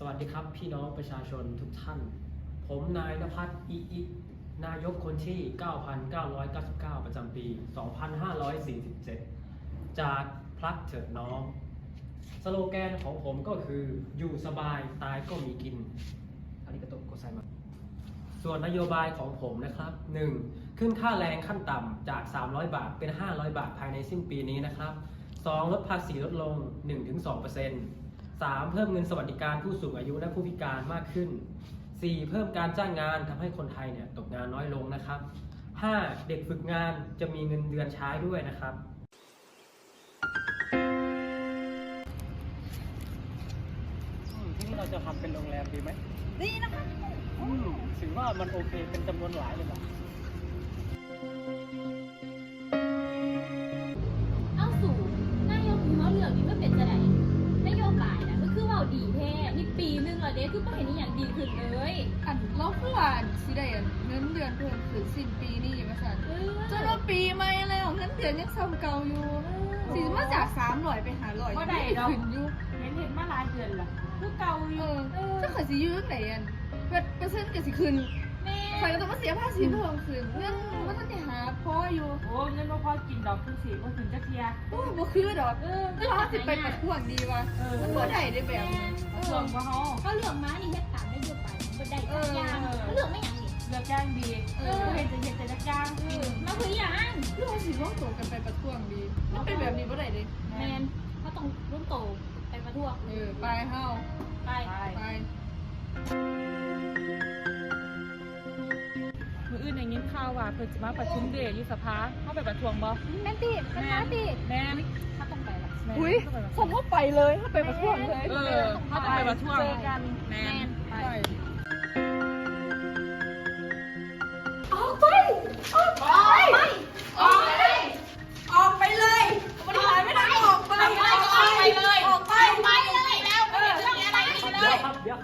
สวัสดีครับพี่น้องประชาชนทุกท่าน ผมนายนภัสอิอินายกคนที่ 9,999 ประจำปี 2547 จากพลัดเถิดน้อง สโลแกนของผมก็คืออยู่สบายตายก็มีกินอันนี้ก็ต้องกดใส่มาส่วนนโยบายของผมนะครับ 1. ขึ้นค่าแรงขั้นต่ำจาก 300 บาทเป็น 500 บาทภายในสิ้นปีนี้นะครับ 2. ลดภาษีลดลง 1-2% 3. เพิ่มเงินสวัสดิการผู้สูงอายุและผู้พิการมากขึ้น 4. เพิ่มการจ้างงานทำให้คนไทยเนี่ยตกงานน้อยลงนะครับ 5. เด็กฝึกงานจะมีเงินเดือนใช้ด้วยนะครับ ที่นี่เราจะทำเป็นโรงแรมดีไหมดีนะคะอืมถือว่ามันโอเคเป็นจำนวนหลายเลยเหรอ แท้นี่ปีหนึงแล้วเด้คือไม่เห็นนี่อย่างดีขึ้นเลยอันเราคือว่าอันสิได้อันเงินเดือนเพิ่มขึ้นสิ้นปีนี้ว่าซั่นเออจนว่าปีใหม่แล้วเงินเดือนยังซ้ำเก่าอยู่สิมาจาก300ไปหา100บ่ได้ดอก ขึ้นอยู่ เห็นเห็นมาหลายเดือนละคือเก่าอเอยู่อถ้าข่อยสิอยู่จังไดอันเปอร์เซ็นต์ก็สิขึ้นแม่ข่อยก็ต้องมาเสียภาษีเพิ่มขึ้นเงินมันต้องได้หาพออยู่โอ้เงินบ่พอกินดอกคือสิบ่ถึงจักเทียโอ้ยบ่คือดอกเออแต่ว่าสิไปประท้วงดีว่ะเออ มันบ่ได้ได้แบบนั้น เอาส่วนบ่เฮาเขาเรื่องมานี่เฮ็ดตามนโยบายมันได้กอย่างเขาเรื่องไม่อย่างนี้เลือกจ้างดีเออเห็นจะเห็นแต่จักจ้างมาคืออย่างเรื่องสิร่วมตัวกันไปประท้วงดีมันเป็นแบบนี้บ่ได้เด้แมนเขาต้องร่วมโตไปประท้วงเออไปเฮาไปไปมืออื่นได้ยินข่าวว่าเพิ่นสิมาประชุมเดย์อยู่สภาเฮาไปประท้วงบ่แม่นติแม่นมาติ อุ้ยผมว่าไปเลยถ้าไปประท้วงเลยเออเฮาต้องไปประท้วงเจอกันแม่นไปออกไปออกไปออกไปออกไปเลยบริหารไม่ได้ออกไปออกไปเลยออกไปไปเลยแล้วไม่เห็นเรื่องอะไรอีกเลเดี๋ย